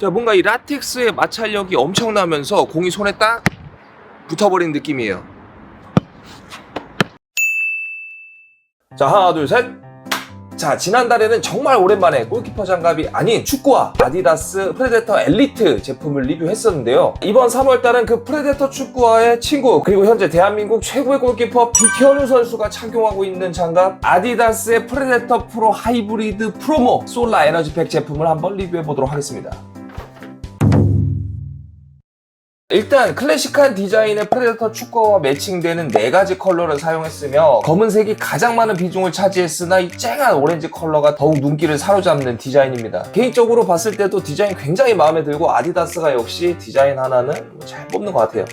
자, 뭔가 이 라텍스의 마찰력이 엄청나면서 공이 손에 딱 붙어버린 느낌이에요. 자, 하나, 둘, 셋. 자, 지난달에는 정말 오랜만에 골키퍼 장갑이 아닌 축구화 아디다스 프레데터 엘리트 제품을 리뷰했었는데요. 이번 3월달은 그 프레데터 축구화의 친구, 그리고 현재 대한민국 최고의 골키퍼 비현우 선수가 착용하고 있는 장갑 아디다스의 프레데터 프로 하이브리드 프로모 솔라 에너지팩 제품을 한번 리뷰해보도록 하겠습니다. 일단 클래식한 디자인의 프레데터 축구와 매칭되는 네 가지 컬러를 사용했으며 검은색이 가장 많은 비중을 차지했으나 이 쨍한 오렌지 컬러가 더욱 눈길을 사로잡는 디자인입니다. 개인적으로 봤을 때도 디자인 굉장히 마음에 들고 아디다스가 역시 디자인 하나는 뭐잘 뽑는 것 같아요.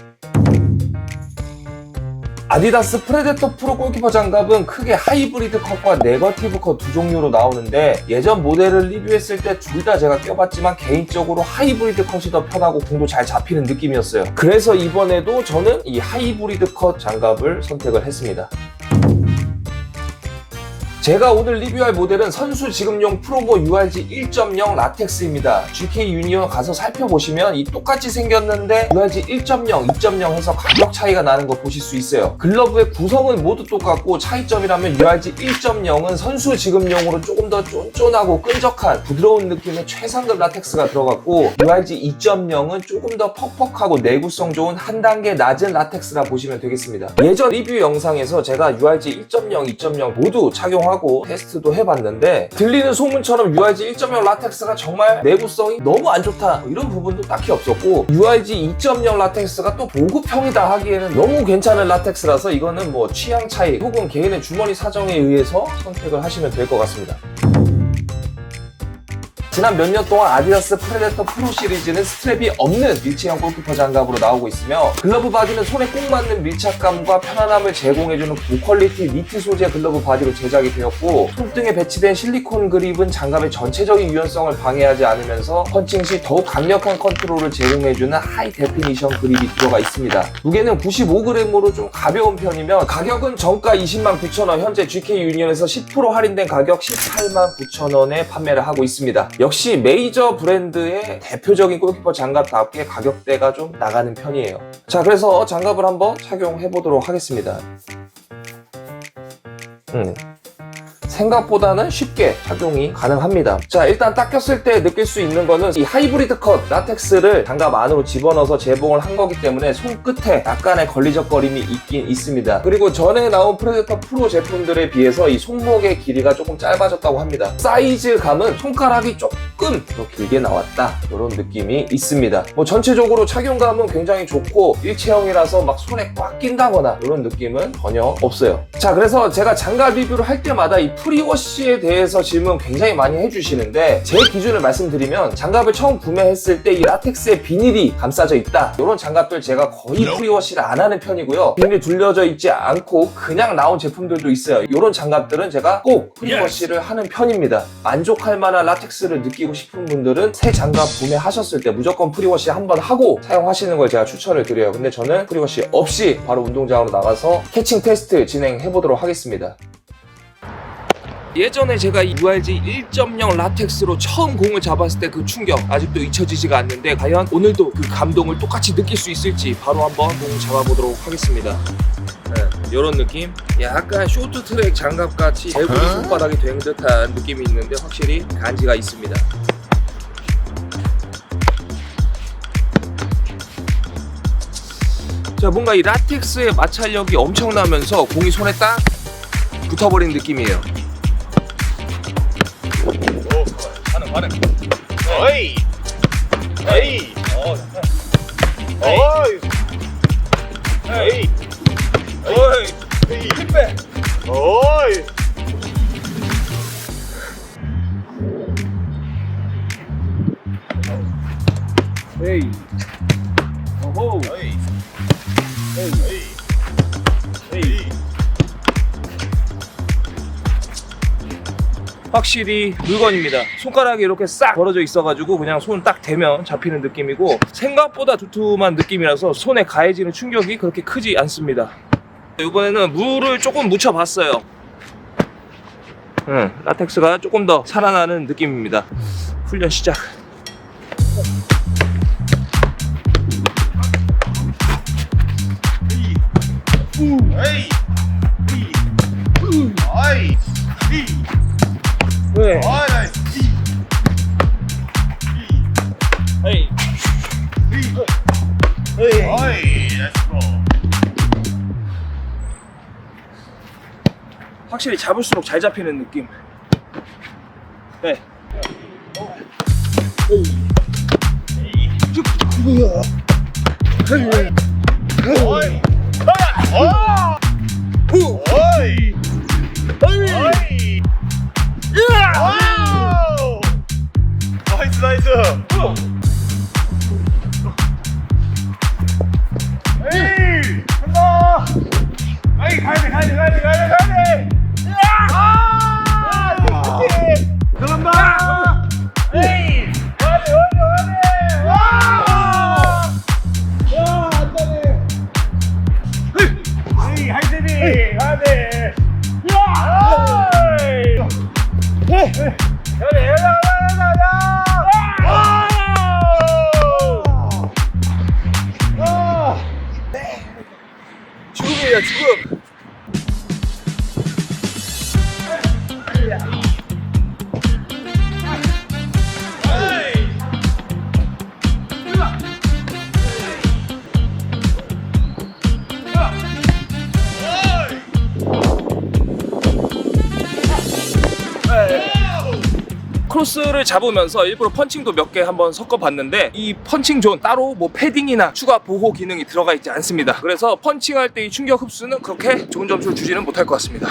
아디다스 프레데터 프로 골키퍼 장갑은 크게 하이브리드 컷과 네거티브 컷 두 종류로 나오는데 예전 모델을 리뷰했을 때 둘 다 제가 껴봤지만 개인적으로 하이브리드 컷이 더 편하고 공도 잘 잡히는 느낌이었어요. 그래서 이번에도 저는 이 하이브리드 컷 장갑을 선택을 했습니다. 제가 오늘 리뷰할 모델은 선수 지급용 프로보 URG 1.0 라텍스입니다. GK 유니온 가서 살펴보시면 이 똑같이 생겼는데 URG 1.0, 2.0 해서 가격 차이가 나는 거 보실 수 있어요. 글러브의 구성은 모두 똑같고 차이점이라면 URG 1.0은 선수 지급용으로 조금 더 쫀쫀하고 끈적한 부드러운 느낌의 최상급 라텍스가 들어갔고 URG 2.0은 조금 더 퍽퍽하고 내구성 좋은 한 단계 낮은 라텍스라 보시면 되겠습니다. 예전 리뷰 영상에서 제가 URG 1.0, 2.0 모두 착용하고 테스트도 해봤는데 들리는 소문처럼 URG 1.0 라텍스가 정말 내구성이 너무 안 좋다 이런 부분도 딱히 없었고 URG 2.0 라텍스가 또 보급형이다 하기에는 너무 괜찮은 라텍스라서 이거는 뭐 취향 차이 혹은 개인의 주머니 사정에 의해서 선택을 하시면 될 것 같습니다. 지난 몇 년 동안 아디다스 프레데터 프로 시리즈는 스트랩이 없는 일체형 골키퍼 장갑으로 나오고 있으며 글러브 바디는 손에 꼭 맞는 밀착감과 편안함을 제공해주는 고퀄리티 니트 소재 글러브 바디로 제작이 되었고 손등에 배치된 실리콘 그립은 장갑의 전체적인 유연성을 방해하지 않으면서 펀칭 시 더욱 강력한 컨트롤을 제공해주는 하이 데피니션 그립이 들어가 있습니다. 무게는 95g으로 좀 가벼운 편이며 가격은 정가 20만 9천원 현재 GK 유니언에서 10% 할인된 가격 18만 9천원에 판매를 하고 있습니다. 역시 메이저 브랜드의 대표적인 골키퍼 장갑답게 가격대가 좀 나가는 편이에요. 자, 그래서 장갑을 한번 착용해 보도록 하겠습니다. 음. 생각보다는 쉽게 착용이 가능합니다. 자, 일단 딱 꼈을 때 느낄 수 있는 거는 이 하이브리드 컷 라텍스를 장갑 안으로 집어넣어서 재봉을 한 거기 때문에 손끝에 약간의 걸리적거림이 있긴 있습니다. 그리고 전에 나온 프레데터 프로 제품들에 비해서 이 손목의 길이가 조금 짧아졌다고 합니다. 사이즈감은 손가락이 조금 더 길게 나왔다. 이런 느낌이 있습니다. 뭐 전체적으로 착용감은 굉장히 좋고 일체형이라서 막 손에 꽉 낀다거나 이런 느낌은 전혀 없어요. 자, 그래서 제가 장갑 리뷰를 할 때마다 이 프리워시에 대해서 질문 굉장히 많이 해주시는데 제 기준을 말씀드리면 장갑을 처음 구매했을 때 이 라텍스의 비닐이 감싸져 있다. 이런 장갑들 제가 거의 프리워시를 안 하는 편이고요. 비닐이 둘려져 있지 않고 그냥 나온 제품들도 있어요. 이런 장갑들은 제가 꼭 프리워시를 하는 편입니다. 만족할 만한 라텍스를 느끼고 싶은 분들은 새 장갑 구매하셨을 때 무조건 프리워시 한 번 하고 사용하시는 걸 제가 추천을 드려요. 근데 저는 프리워시 없이 바로 운동장으로 나가서 캐칭 테스트 진행해 보도록 하겠습니다. 예전에 제가 이 URG 1.0 라텍스로 처음 공을 잡았을 때 그 충격 아직도 잊혀지지가 않는데 과연 오늘도 그 감동을 똑같이 느낄 수 있을지 바로 한번 공 잡아보도록 하겠습니다. 이런 느낌? 약간 쇼트트랙 장갑 같이 제구리 손바닥이 된 듯한 느낌이 있는데 확실히 간지가 있습니다. 자 뭔가 이 라텍스의 마찰력이 엄청나면서 공이 손에 딱 붙어버린 느낌이에요. 어이 어이 어이 어이 어이 힘빼 어이 에이. 오호. 어이 에이. 어이 어이 확실히 물건입니다. 손가락이 이렇게 싹 벌어져 있어가지고 그냥 손 딱 대면 잡히는 느낌이고 생각보다 두툼한 느낌이라서 손에 가해지는 충격이 그렇게 크지 않습니다. 이번에는 물을 조금 묻혀봤어요. 응, 라텍스가 조금 더 살아나는 느낌입니다. 훈련 시작. 네. 확실히 잡을수록 잘 잡히는 느낌. 네. 아! 나이스, 나이스. 에이! 간다! 에이, 가야 돼, 가야 돼, 가야 돼, 가야 돼, 가 크로스를 잡으면서 일부러 펀칭도 몇 개 한번 섞어봤는데 이 펀칭 존 따로 뭐 패딩이나 추가 보호 기능이 들어가 있지 않습니다. 그래서 펀칭할 때 이 충격 흡수는 그렇게 좋은 점수를 주지는 못할 것 같습니다.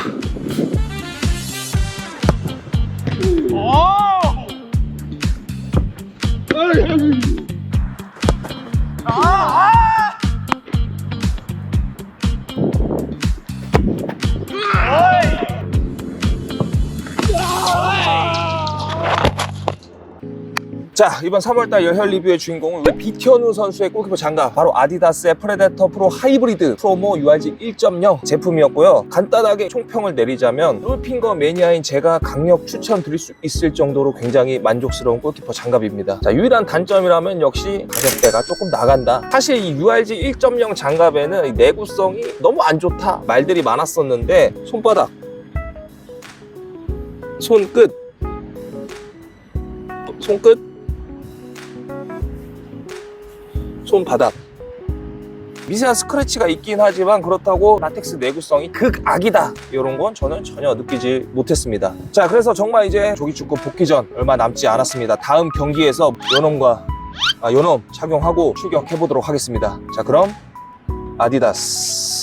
자 이번 3월달 열혈 리뷰의 주인공은 우리 비현우 선수의 골키퍼 장갑 바로 아디다스의 프레데터 프로 하이브리드 프로모 URG 1.0 제품이었고요. 간단하게 총평을 내리자면 롤핑거 매니아인 제가 강력 추천드릴 수 있을 정도로 굉장히 만족스러운 골키퍼 장갑입니다. 자 유일한 단점이라면 역시 가격대가 조금 나간다. 사실 이 URG 1.0 장갑에는 이 내구성이 너무 안 좋다 말들이 많았었는데 손바닥 손끝 손끝 손바닥. 미세한 스크래치가 있긴 하지만 그렇다고 라텍스 내구성이 극악이다. 이런 건 저는 전혀 느끼지 못했습니다. 자 그래서 정말 이제 조기축구 복귀전 얼마 남지 않았습니다. 다음 경기에서 요놈과 아, 요놈 착용하고 출격해 보도록 하겠습니다. 자 그럼 아디다스